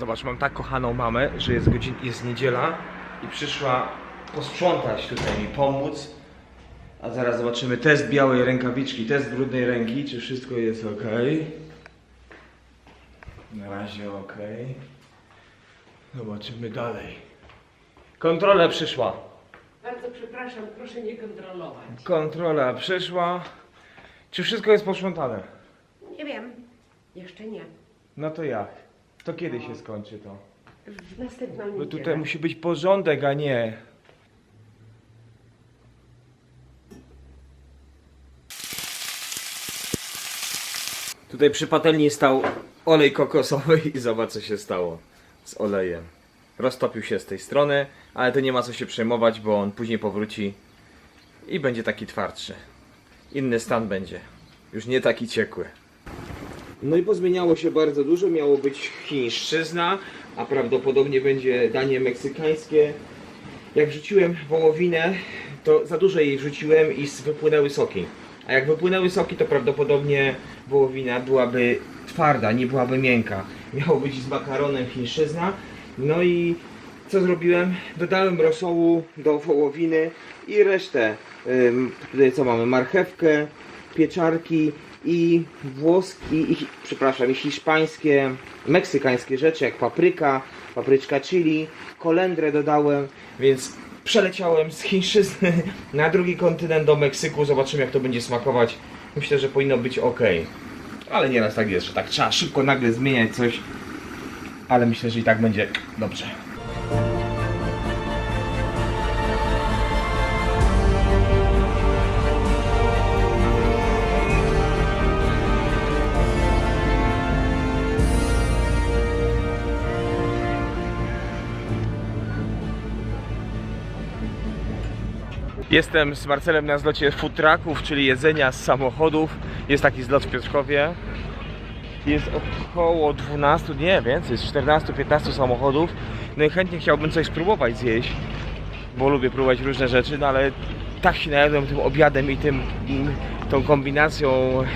Zobacz, mam tak kochaną mamę, że jest godzin, jest niedziela i przyszła posprzątać tutaj mi pomóc. A zaraz zobaczymy test białej rękawiczki, test brudnej ręki, czy wszystko jest ok. Na razie ok. Zobaczymy dalej. Kontrola przyszła. Bardzo przepraszam, proszę nie kontrolować. Kontrola przyszła. Czy wszystko jest posprzątane? Nie wiem. Jeszcze nie. No to jak? To kiedy się skończy to? W następną Bo niedzielę. tutaj musi być porządek, a nie. Tutaj przy patelni stał olej kokosowy i zobacz co się stało z olejem. Roztopił się z tej strony, ale to nie ma co się przejmować, bo on później powróci i będzie taki twardszy. Inny stan będzie. Już nie taki ciekły. No i pozmieniało się bardzo dużo. Miało być chińszczyzna, a prawdopodobnie będzie danie meksykańskie. Jak wrzuciłem wołowinę, to za dużo jej wrzuciłem i wypłynęły soki. A jak wypłynęły soki, to prawdopodobnie wołowina byłaby twarda, nie byłaby miękka. Miało być z makaronem chińszczyzna. No i co zrobiłem? Dodałem rosołu do wołowiny i resztę. Tutaj co mamy? Marchewkę, pieczarki i włoskie, i, przepraszam, i hiszpańskie, meksykańskie rzeczy jak papryka, papryczka chili, kolendrę dodałem, więc przeleciałem z chińszczyzny na drugi kontynent do Meksyku. Zobaczymy jak to będzie smakować. Myślę, że powinno być ok. Ale nieraz tak jest, że tak trzeba szybko nagle zmieniać coś. Ale myślę, że i tak będzie dobrze. Jestem z Marcelem na zlocie food trucków, czyli jedzenia z samochodów. Jest taki zlot w Piotrkowie. Jest około 12, nie więcej, jest 14-15 samochodów. No i chętnie chciałbym coś spróbować zjeść, bo lubię próbować różne rzeczy, no ale tak się najadłem tym obiadem i tym, tą kombinacją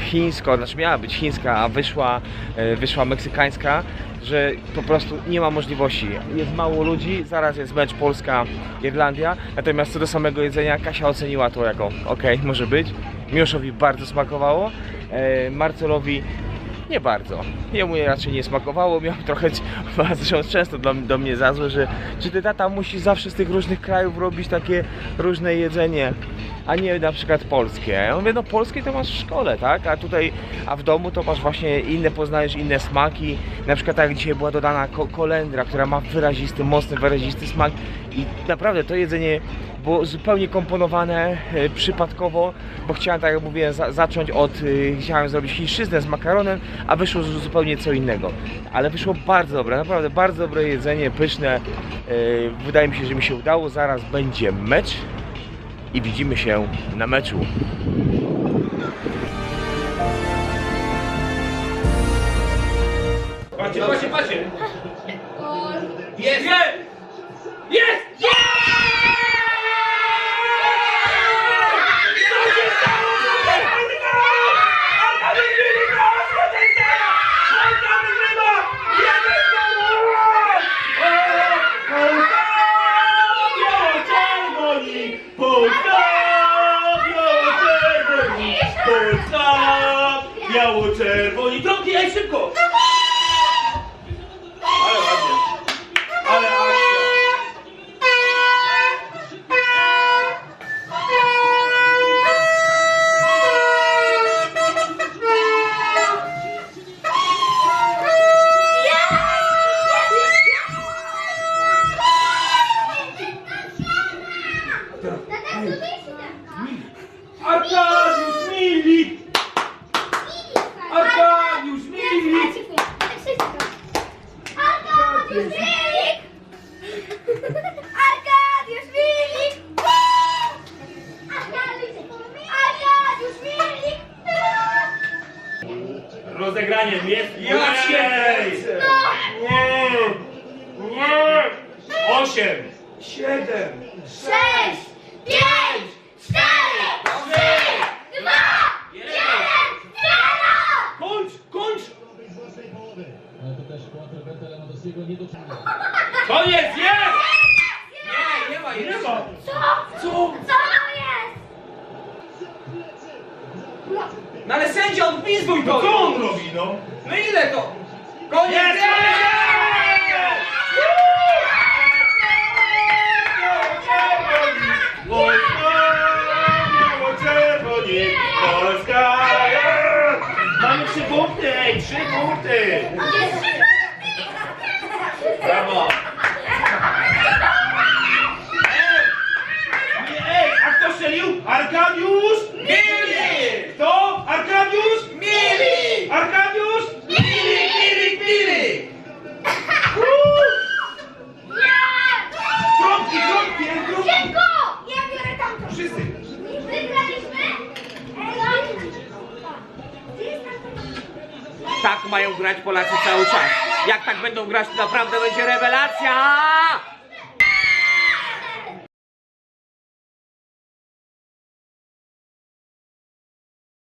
chińską, znaczy miała być chińska, a wyszła, e, wyszła meksykańska, że po prostu nie ma możliwości. Jest mało ludzi, zaraz jest mecz Polska-Irlandia, natomiast co do samego jedzenia, Kasia oceniła to jako ok, może być. Miłoszowi bardzo smakowało, e, Marcelowi nie bardzo. Jemu raczej nie smakowało, miał trochę, zresztą często do, do mnie za złe, że czy ty tata musi zawsze z tych różnych krajów robić takie różne jedzenie, a nie na przykład polskie. Ja mówię, no polskie to masz w szkole, tak? A tutaj, a w domu to masz właśnie inne, poznajesz inne smaki. Na przykład tak jak dzisiaj była dodana ko kolendra, która ma wyrazisty, mocny, wyrazisty smak i naprawdę to jedzenie było zupełnie komponowane e, przypadkowo, bo chciałem, tak jak mówiłem, za, zacząć od, e, chciałem zrobić chińszczyznę z makaronem, a wyszło zupełnie co innego. Ale wyszło bardzo dobre, naprawdę bardzo dobre jedzenie, pyszne. E, wydaje mi się, że mi się udało. Zaraz będzie mecz i widzimy się na meczu. Patrzcie, patrzcie, patrzcie! Jest! Jest! Jest! Czerwoni! Biało-czerwoni! Polska! Biało-czerwoni! Trąbki, ej, szybko! Rozegranie jest Ja się. Nie! Nie! Osiem! Siedem. Sześć! Pięć! Cztery! Trzy! Dwa! Jeden! Zero! Kończ! Kończ! Ale to też Quattrobenta Lewandowskiego nie doczynił. Koniec, jest! Nie, nie ma Nie ma. Co? Co? Co to jest? No ale odpizduj to! Co on robi, no? No ile to? Koniec! Jest! Mamy trzy punkty, ej, trzy punkty! Brawo! Ej, nie, ej, a kto strzelił? Arkadiusz? Mili! Tak mają grać Polacy cały czas. Jak tak będą grać, to naprawdę będzie rewelacja!